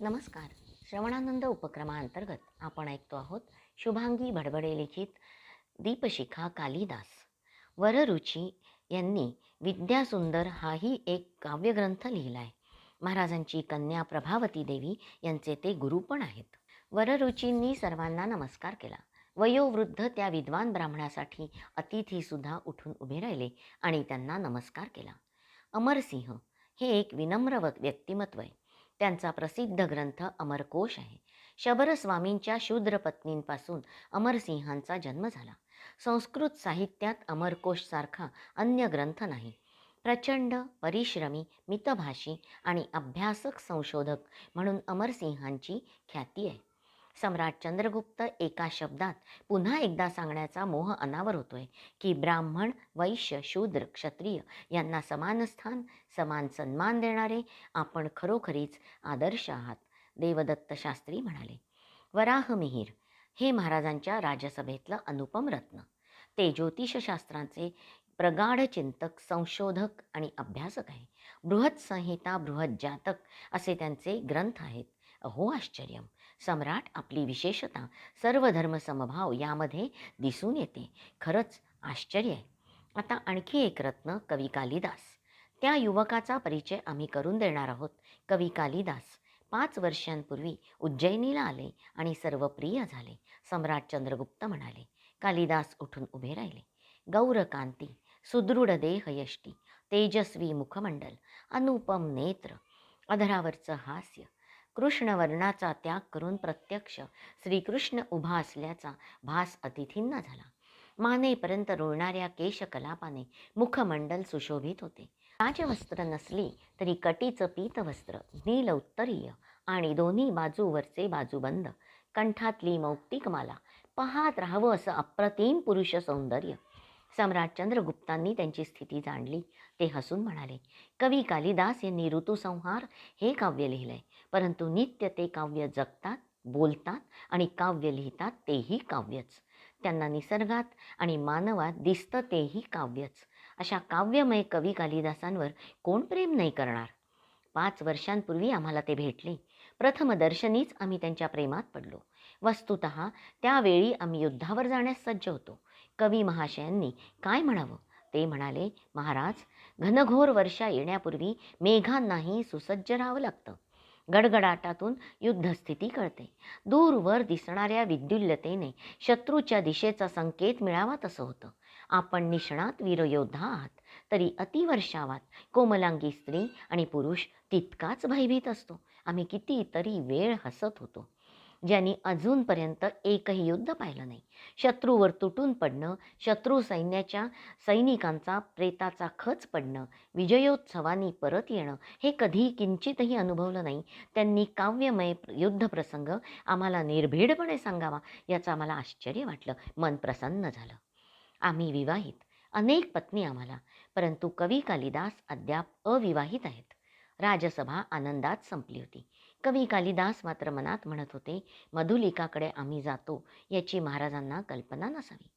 नमस्कार. श्रवणानंद उपक्रमाअंतर्गत आपण ऐकतो आहोत शुभांगी भडबडे लिखित दीपशिखा कालिदास. वररुची यांनी विद्यासुंदर हाही एक काव्यग्रंथ लिहिला आहे महाराजांची कन्या प्रभावती देवी यांचे ते गुरु पण आहेत. वररुचींनी सर्वांना नमस्कार केला. वयोवृद्ध त्या विद्वान ब्राह्मणासाठी अतिथीसुद्धा उठून उभे राहिले आणि त्यांना नमस्कार केला. अमरसिंह हे एक विनम्र व व्यक्तिमत्व आहे. त्यांचा प्रसिद्ध ग्रंथ अमरकोश आहे. शबरस्वामींच्या शूद्र पत्नींपासून अमरसिंहांचा जन्म झाला. संस्कृत साहित्यात अमरकोशसारखा अन्य ग्रंथ नाही. प्रचंड परिश्रमी मितभाषी आणि अभ्यासक संशोधक म्हणून अमरसिंहांची ख्याती आहे. सम्राट चंद्रगुप्त एका शब्दात पुन्हा एकदा सांगण्याचा मोह अनावर होतोय की ब्राह्मण वैश्य शूद्र क्षत्रिय यांना समान स्थान समान सन्मान देणारे आपण खरोखरीच आदर्श आहात देवदत्त शास्त्री म्हणाले. वराहमिहीर हे महाराजांच्या राजसभेतलं अनुपम रत्न. ते ज्योतिषशास्त्राचे प्रगाढ चिंतक संशोधक आणि अभ्यासक आहे. बृहत संहिता बृहत जातक असे त्यांचे ग्रंथ आहेत. अहो आश्चर्यम सम्राट आपली विशेषता सर्व धर्मसमभाव यामध्ये दिसून येते. खरंच आश्चर्य आहे. आता आणखी एक रत्न कवी कालिदास. त्या युवकाचा परिचय आम्ही करून देणार आहोत. कवी कालिदास पाच वर्षांपूर्वी उज्जैनीला आले आणि सर्व प्रिय झाले. सम्राट चंद्रगुप्त म्हणाले कालिदास उठून उभे राहिले. गौरकांती सुदृढ देह यष्टी तेजस्वी मुखमंडल अनुपम नेत्र अधरावरचं हास्य कृष्णवर्णाचा त्याग करून प्रत्यक्ष श्रीकृष्ण उभा असल्याचा भास अतिथींना झाला. मानेपर्यंत रुळणाऱ्या केशकलापाने मुखमंडल सुशोभित होते. राजवस्त्र नसली तरी कटीचं पीतवस्त्र नील उत्तरीय आणि दोन्ही बाजूवरचे बाजूबंद कंठातली मौक्तिक माला पाहत राहावं असं अप्रतिम पुरुष सौंदर्य सम्राट चंद्रगुप्तांनी त्यांची स्थिती जाणली. ते हसून म्हणाले कवी कालिदास यांनी ऋतुसंहार हे काव्य लिहिलंय. परंतु नित्य ते काव्य जगतात बोलतात आणि काव्य लिहितात तेही काव्यच. त्यांना निसर्गात आणि मानवात दिसतं तेही काव्यच. अशा काव्यमय कवी कालिदासांवर कोण प्रेम नाही करणार? पाच वर्षांपूर्वी आम्हाला ते भेटले. प्रथमदर्शनीच आम्ही त्यांच्या प्रेमात पडलो. वस्तुत त्यावेळी आम्ही युद्धावर जाण्यास सज्ज होतो. कवी महाशयांनी काय म्हणावं? ते म्हणाले महाराज घनघोर वर्षा येण्यापूर्वी मेघांनाही सुसज्ज राहावं लागतं. गडगडाटातून युद्धस्थिती कळते. दूरवर दिसणाऱ्या विद्युल्यतेने शत्रूच्या दिशेचा संकेत मिळावा तसं होतं. आपण निष्णात वीरयोद्धा आहात तरी अतिवर्षावात कोमलांगी स्त्री आणि पुरुष तितकाच भयभीत असतो. आम्ही कितीतरी वेळ हसत होतो. ज्यांनी अजूनपर्यंत एकही युद्ध पाहिलं नाही. शत्रूवर तुटून पडणं शत्रू सैन्याच्या सैनिकांचा प्रेताचा खच पडणं विजयोत्सवानी परत येणं हे कधी किंचितही अनुभवलं नाही. त्यांनी काव्यमय युद्धप्रसंग आम्हाला निर्भीडपणे सांगावा याचं आम्हाला आश्चर्य वाटलं. मन प्रसन्न झालं. आम्ही विवाहित. अनेक पत्नी आम्हाला. परंतु कवी कालिदास अद्याप अविवाहित आहेत. राजसभा आनंदात संपली होती. कवी कालिदास मात्र मनात म्हणत होते मधुलिकाकडे आम्ही जातो याची महाराजांना कल्पना नसावी.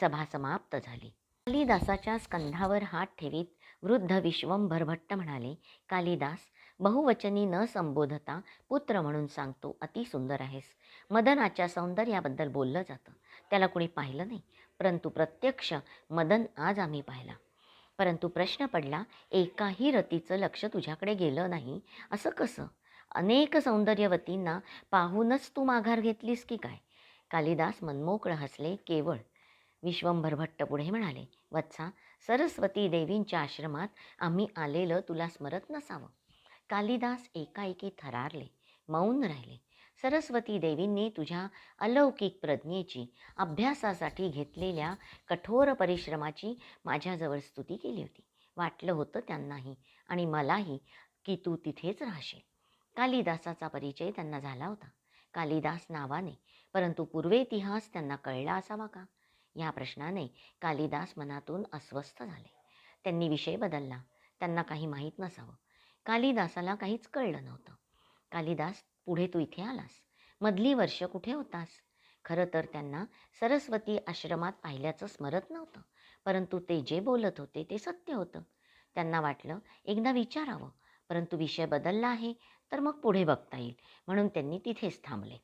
सभा समाप्त झाली. कालिदासाच्या स्कंधावर हात ठेवीत वृद्ध विश्वंभर भट्ट म्हणाले कालिदास बहुवचनी न संबोधता पुत्र म्हणून सांगतो अति सुंदर आहेस. मदनाच्या सौंदर्याबद्दल बोललं जातं. त्याला कुणी पाहिलं नाही परंतु प्रत्यक्ष मदन आज आम्ही पाहिला. परंतु प्रश्न पडला एकाही रतीचं लक्ष तुझ्याकडे गेलं नाही असं कसं? अनेक सौंदर्यवतींना पाहूनच तू माघार घेतलीस की काय? कालिदास मनमोकळं हसले केवळ. विश्वंभर भट्ट पुढे म्हणाले वत्सा सरस्वती देवींच्या आश्रमात आम्ही आलेलं तुला स्मरत नसावं. कालिदास एकाएकी थरारले मौन राहिले. सरस्वती देवींनी तुझ्या अलौकिक प्रज्ञेची अभ्यासासाठी घेतलेल्या कठोर परिश्रमाची माझ्याजवळ स्तुती केली होती. वाटलं होतं त्यांनाही आणि मलाही की तू तिथेच राहशील. कालिदासाचा परिचय त्यांना झाला होता. कालिदास नावाने परंतु पूर्वेतिहास त्यांना कळला असावा का? या प्रश्नाने कालिदास मनातून अस्वस्थ झाले. त्यांनी विषय बदलला. त्यांना काही माहीत नसावं. कालिदासाला काहीच कळलं नव्हतं. कालिदास पुढे तू इथे आलास? मधली वर्ष कुठे होतास? खरं तर त्यांना सरस्वती आश्रमात पाहिल्याचं स्मरत नव्हतं परंतु ते जे बोलत होते ते सत्य होतं. त्यांना वाटलं एकदा विचारावं. परंतु विषय बदलला आहे तर मग पुढे बघता येईल. म्हणून त्यांनी तिथेच थांबले.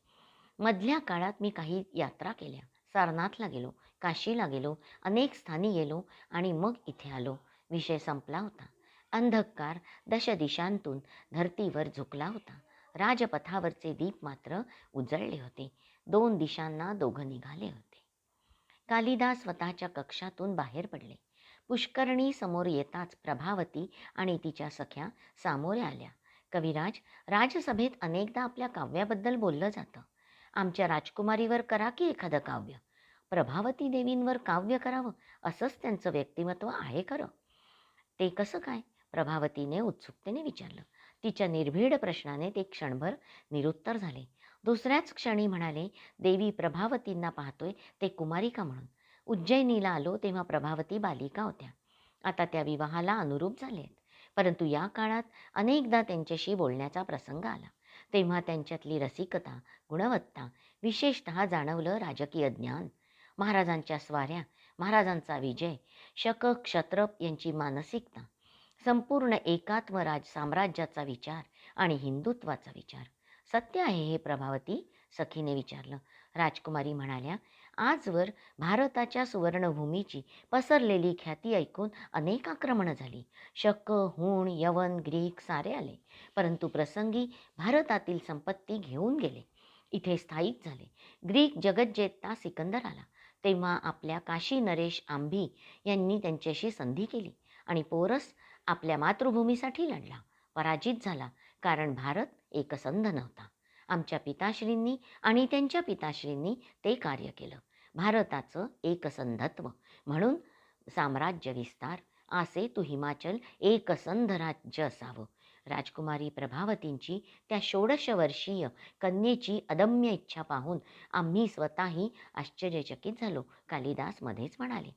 मधल्या काळात मी काही यात्रा केल्या. सारनाथला गेलो काशीला गेलो अनेक स्थानी गेलो आणि मग इथे आलो. विषय संपला होता. अंधकार दश दिशांतून झुकला होता. राजपथावरचे दीप मात्र उजळले होते. दोन दिशांना दोघं निघाले होते. कालिदास स्वतःच्या कक्षातून बाहेर पडले. पुष्करणी समोर येताच प्रभावती आणि तिच्या सख्या सामोऱ्या आल्या. कविराज राजसभेत अनेकदा आपल्या काव्याबद्दल बोललं जातं. आमच्या राजकुमारीवर करा की एखादं काव्य? प्रभावती देवींवर काव्य करावं? असंच त्यांचं व्यक्तिमत्व आहे खरं. ते कसं काय? प्रभावतीने उत्सुकतेने विचारलं. तिच्या निर्भीड प्रश्नाने ते क्षणभर निरुत्तर झाले. दुसऱ्याच क्षणी म्हणाले देवी प्रभावतींना पाहतोय ते कुमारिका म्हणून. उज्जैनीला आलो तेव्हा प्रभावती बालिका होत्या. आता त्या विवाहाला अनुरूप झाले आहेत परंतु या काळात अनेकदा त्यांच्याशी बोलण्याचा प्रसंग आला. तेव्हा त्यांच्यातली रसिकता गुणवत्ता विशेषत जाणवलं राजकीय ज्ञान महाराजांच्या स्वाऱ्या महाराजांचा विजय शक क्षत्रप यांची मानसिकता संपूर्ण एकात्म राज साम्राज्याचा विचार आणि हिंदुत्वाचा विचार. सत्य आहे हे प्रभावती सखीने विचारलं. राजकुमारी म्हणाल्या आजवर भारताच्या सुवर्णभूमीची पसरलेली ख्याती ऐकून अनेक आक्रमणं झाली. शक हुण यवन ग्रीक सारे आले परंतु प्रसंगी भारतातील संपत्ती घेऊन गेले. इथे स्थायिक झाले. ग्रीक जगज्जेता सिकंदर आला. तेव्हा आपल्या काशी नरेश आंभी यांनी त्यांच्याशी संधी केली आणि पोरस आपल्या मातृभूमीसाठी लढला. पराजित झाला कारण भारत एकसंध नव्हता. आमच्या पिताश्रींनी आणि त्यांच्या पिताश्रींनी ते कार्य केलं. भारताचं एकसंधत्व. म्हणून साम्राज्य विस्तार आसे तू हिमाचल एकसंध राज्य असावं. राजकुमारी प्रभावतींची त्या षोडश वर्षीय कन्येची अदम्य इच्छा पाहून आम्ही स्वतःही आश्चर्यचकित झालो कालिदासमध्येच म्हणाले.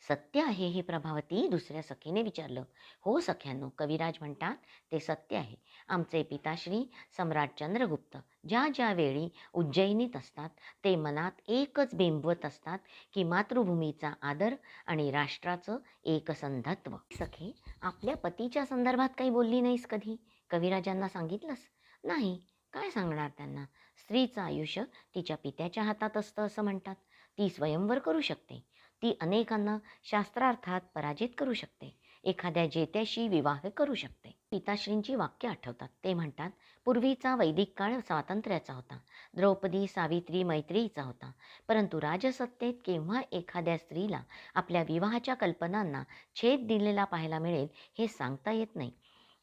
सत्य आहे हे प्रभावती दुसऱ्या सखीने विचारलं. हो सख्यांनो कविराज म्हणतात ते सत्य आहे. आमचे पिताश्री सम्राट चंद्रगुप्त. ज्या ज्या वेळी उज्जैनीत असतात ते मनात एकच बिंबवत असतात की मातृभूमीचा आदर आणि राष्ट्राचं एकसंधत्व. सखे आपल्या पतीच्या संदर्भात काही बोलली नाहीस कधी? कविराजांना सांगितलंस? नाही. काय सांगणार त्यांना? स्त्रीचं आयुष्य तिच्या पित्याच्या हातात असतं असं म्हणतात. ती स्वयंवर करू शकते. ती अनेकांना शास्त्रार्थात पराजित करू शकते. एखाद्या जेत्याशी विवाह करू शकते. पिताश्रींची वाक्य आठवतात. ते म्हणतात पूर्वीचा वैदिक काळ स्वातंत्र्याचा होता. द्रौपदी सावित्री मैत्रीचा होता. परंतु राजसत्तेत केव्हा एखाद्या स्त्रीला आपल्या विवाहाच्या कल्पनांना छेद दिलेला पाहायला मिळेल हे सांगता येत नाही.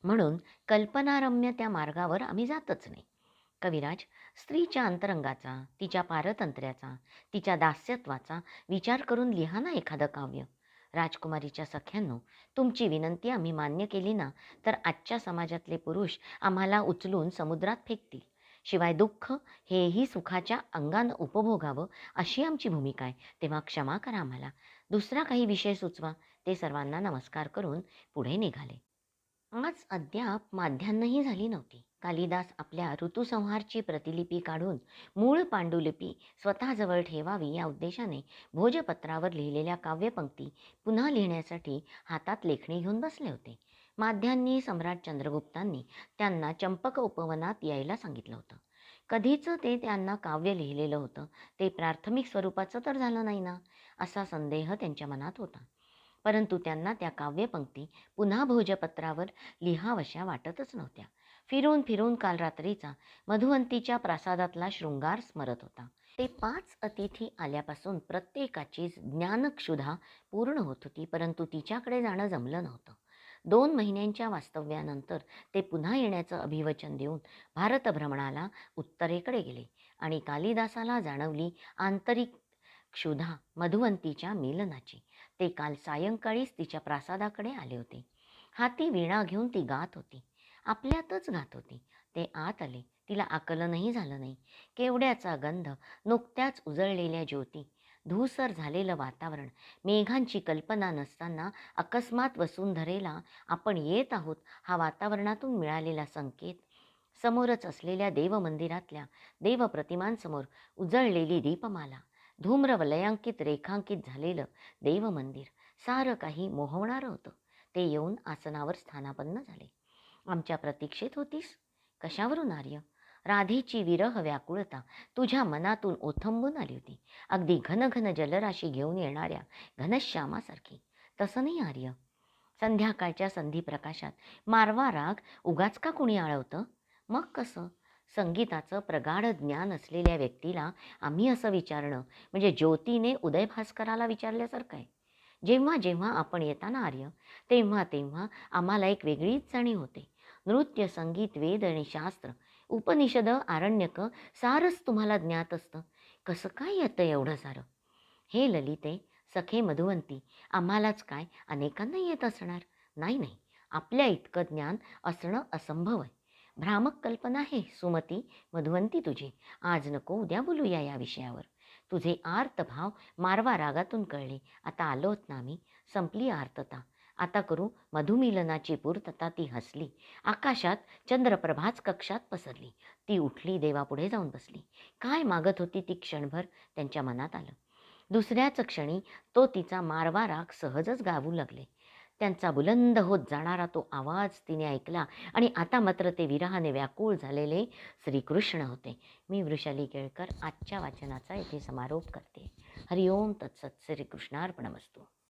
म्हणून कल्पनारम्य त्या मार्गावर आम्ही जातच नाही. कविराज स्त्रीच्या अंतरंगाचा तिच्या पारतंत्र्याचा तिच्या दास्यत्वाचा विचार करून लिहा ना एखादं काव्य. राजकुमारीच्या सख्यांनो तुमची विनंती आम्ही मान्य केली ना तर आजच्या समाजातले पुरुष आम्हाला उचलून समुद्रात फेकतील. शिवाय दुःख हेही सुखाच्या अंगानं उपभोगावं अशी आमची भूमिका आहे. तेव्हा क्षमा करा आम्हाला. दुसरा काही विषय सुचवा. ते सर्वांना नमस्कार करून पुढे निघाले. आज अद्याप माध्यान्नही झाली नव्हती. कालिदास आपल्या ऋतुसंहारची प्रतिलिपी काढून मूळ पांडुलिपी स्वतःजवळ ठेवावी या उद्देशाने भोजपत्रावर लिहिलेल्या काव्यपंक्ती पुन्हा लिहिण्यासाठी हातात लेखणी घेऊन बसले होते. माध्यांनी सम्राट चंद्रगुप्तांनी त्यांना चंपक उपवनात यायला सांगितलं होतं. कधीच ते त्यांना काव्य लिहिलेलं होतं ते प्राथमिक स्वरूपाचं तर झालं नाही ना असा संदेह त्यांच्या मनात होता. परंतु त्यांना त्या काव्यपंक्ती पुन्हा भोजपत्रावर लिहावशा वाटतच नव्हत्या. फिरून फिरून काल रात्रीचा मधुवंतीच्या प्रासादातला शृंगार स्मरत होता. ते पाच अतिथी आल्यापासून प्रत्येकाची ज्ञानक्षुधा पूर्ण होत होती परंतु तिच्याकडे जाणं जमलं नव्हतं. दोन महिन्यांच्या वास्तव्यानंतर ते पुन्हा येण्याचं अभिवचन देऊन भारतभ्रमणाला उत्तरेकडे गेले आणि कालिदासाला जाणवली आंतरिक क्षुधा मधुवंतीच्या मिलनाची. ते काल सायंकाळीच तिच्या प्रासादाकडे आले होते. हाती वीणा घेऊन ती गात होती. आपल्यातच घात होती. ते आत आले. तिला आकलनही झालं नाही. केवड्याचा गंध नुकत्याच उजळलेल्या ज्योती धूसर झालेलं वातावरण मेघांची कल्पना नसताना अकस्मात वसुंधरेला आपण येत आहोत हा वातावरणातून मिळालेला संकेत. समोरच असलेल्या देवमंदिरातल्या देवप्रतिमांसमोर उजळलेली दीपमाला धूम्रवलयांकित रेखांकित झालेलं देवमंदिर सारं काही मोहवणारं होतं. ते येऊन आसनावर स्थानापन्न झाले. आमच्या प्रतीक्षेत होतीस? कशावरून आर्य? राधेची विरह व्याकुळता तुझ्या मनातून ओथंबून आली होती. अगदी घनघन जलराशी घेऊन येणाऱ्या घनश्यामासारखी. तसं नाही आर्य. संध्याकाळच्या संधी प्रकाशात मारवा राग उगाच का कुणी आळवतं? मग कसं? संगीताचं प्रगाढ ज्ञान असलेल्या व्यक्तीला आम्ही असं विचारणं म्हणजे ज्योतीने उदय भास्कराला विचारल्यासारखं आहे. जेव्हा जेव्हा आपण येताना आर्य तेव्हा तेव्हा आम्हाला एक वेगळीच जाणीव होते. नृत्य संगीत वेद आणि शास्त्र उपनिषद आरण्यक सारच तुम्हाला ज्ञात असतं. कसं काय येतं एवढं सारं? हे ललिते सखे मधुवंती आम्हालाच काय अनेकांना येत असणार? नाही नाही. आपल्या इतकं ज्ञान असणं असंभव आहे. भ्रामक कल्पना आहे सुमती मधुवंती तुझी. आज नको उद्या बोलूया या विषयावर. तुझे आर्त भाव मारवा रागातून कळले. आता आलोत ना आम्ही. संपली आर्तता. आता करू मधुमिलनाची पूर्तता. ती हसली. आकाशात चंद्रप्रभाच कक्षात पसरली. ती उठली देवापुढे जाऊन बसली. काय मागत होती ती क्षणभर? त्यांच्या मनात आलं. दुसऱ्याच क्षणी तो तिचा मारवा राग सहजच गावू लागले. त्यांचा बुलंद होत जाणारा तो आवाज तिने ऐकला आणि आता मात्र ते विरहाने व्याकुळ झालेले श्रीकृष्ण होते. मी वृषाली केळकर आजच्या वाचनाचा इथे समारोप करते. हरिओम तत्सत. श्रीकृष्णार्पणमस्तू.